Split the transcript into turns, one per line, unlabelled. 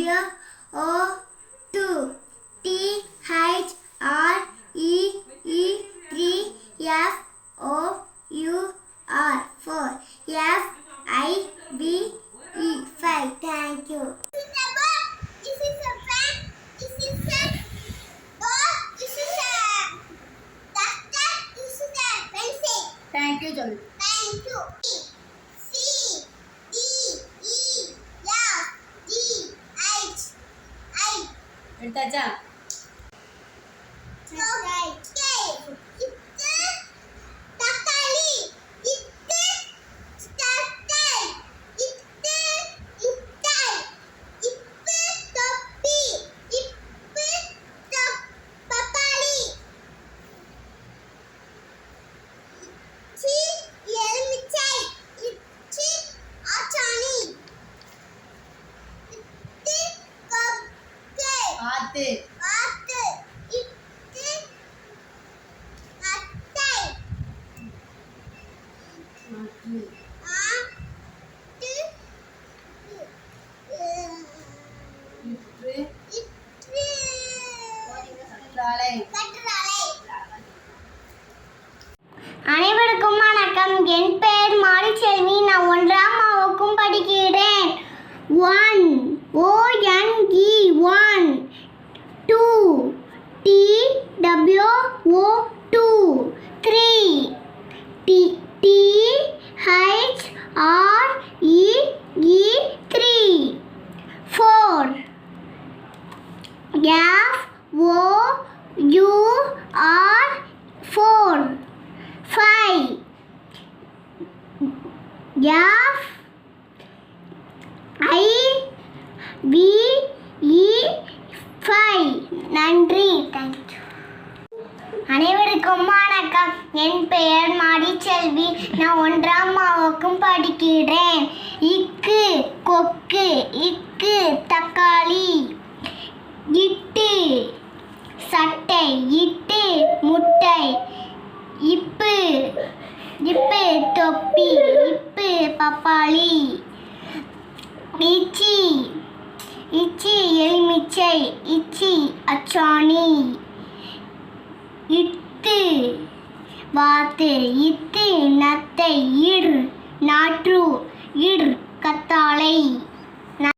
W O 2 T H R E
E 3
F O U R 4 F I B E 5
Thank
you. Thank you,
John.
Thank
you.
大
家。
கட்டுராலை அனைவருக்கும் வணக்கம். என் பெயர் மாரிச்செல்வி நான் ஒன்றாம் வகுப்பும் படிக்கிறேன். F O U R four five. F I V E five. நன்றி. Thank you அனைவருக்கும் வணக்கம். என் பெயர் மாரிச்செல்வி. நான் ஒன்றாம் மாவுக்கும் படிக்கிறேன். இக்கு கொக்கு இக்கு தக்காளி இட்டு சட்டை இட்டு முட்டை இப்பு இப்பு தொப்பி இப்பு பப்பாளி இச்சி இச்சி எலுமிச்சை இச்சி அச்சாணி இத்து வாத்து இத்து நத்தை இர் நாற்று இர்